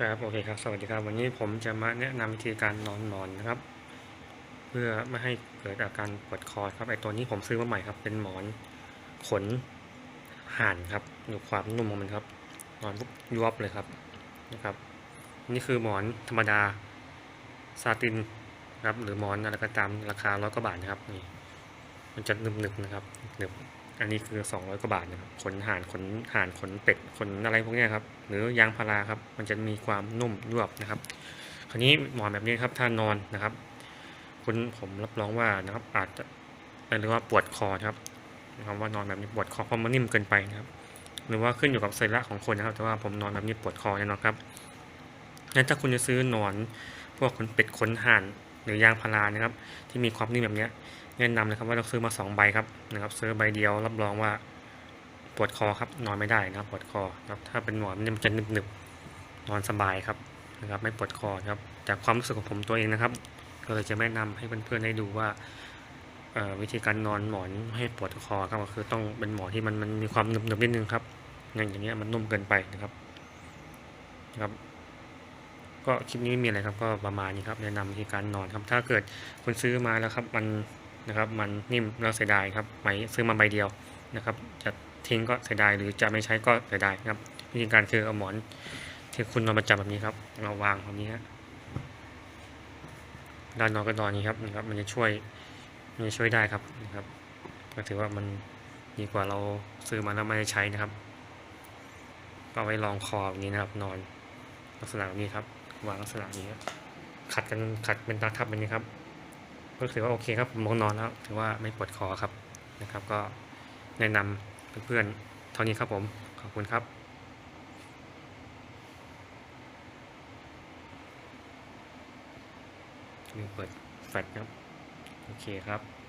ครับโอเคครับสวัสดีครับวันนี้ผมจะมาแนะนำวิธีการนอนนอนนะครับ เพื่อไม่ให้เกิดอาการปวดคอครับไอตัวนี้ผมซื้อมาใหม่ครับ เป็นหมอนขนห่านครับดูความนุ่มของมันครับ นอนปุ๊บยวบเลยครับนะครับ นี่คือหมอนธรรมดาซาตินครับหรือหมอนอะไรก็ตามราคาร้อยกว่าบาทนะครับนี่มันจะหนึบๆนะครับหนึบ อันนี้คือ 200 กว่าบาทนะครับขนห่านขนห่านขนเป็ดขนอะไรพวกนี้ครับหรือยางพาราครับ มันจะมีความนุ่มยวบนะครับ คราวนี้หมอนแบบนี้ครับถ้านอนนะครับ คุณผมรับรองว่านะครับ อาจจะหรือว่าปวดคอครับนะครับว่านอนแบบนี้ปวดคอเพราะมันนิ่มเกินไปนะครับ หรือว่าขึ้นอยู่กับสรีระของคนนะครับ แต่ว่าผมนอนแบบนี้ปวดคอแน่นอนครับงั้นถ้าคุณจะซื้อหนอนพวกขนเป็ดขนห่าน หรือยางพารานะครับ ที่มีความนิ่มแบบนี้แนะนำเลยครับว่าเราซื้อมาสองใบครับนะครับ ซื้อใบเดียวรับรองว่าปวดคอครับนอนไม่ได้นะครับปวดคอครับถ้าเป็นหมอนเนี่ยมันจะหนึบๆนอนสบายครับนะครับ ไม่ปวดคอครับจากความรู้สึกของผมตัวเองนะครับ ก็เลยจะแนะนำให้เพื่อนๆได้ดูว่าวิธีการนอนหมอนให้ปวดคอครับก็คือต้องเป็นหมอนที่มันมันมีความหนึบๆนิดนึงครับอย่างอย่างเงี้ยมันนุ่มเกินไปนะครับนะครับ ก็คลิปนี้ไม่มีอะไรครับก็ประมาณนี้ครับแนะนำวิธีการนอนครับ ถ้าเกิดคุณซื้อมาแล้วครับมันนะครับมันนิ่มแล้วเสียดายครับไหมซื้อมาใบเดียวนะครับ จะทิ้งก็เสียดายหรือจะไม่ใช้ก็เสียดายครับ วิธีการคือเอาหมอนที่คุณนอนประจำแบบนี้ครับมาวางแบบนี้ฮะด้านนอนก็นอนนี้ครับนะครับ มันจะช่วยมันจะช่วยได้ครับนะครับ ก็ถือว่ามันดีกว่าเราซื้อมาแล้วไม่ได้ใช้นะครับ ก็เอาไว้รองคอแบบนี้นะครับ นอนลักษณะแบบนี้ครับ วางลักษณะนี้ขัดกันขัดเป็นตาทับแบบนี้ครับ ก็ถือว่าโอเคครับผมลงนอนแล้ว ถือว่าไม่ปวดคอครับนะครับ ก็แนะนำเพื่อนๆเท่านี้ครับผมขอบคุณครับลืมเปิดแฟลชครับ โอเคครับ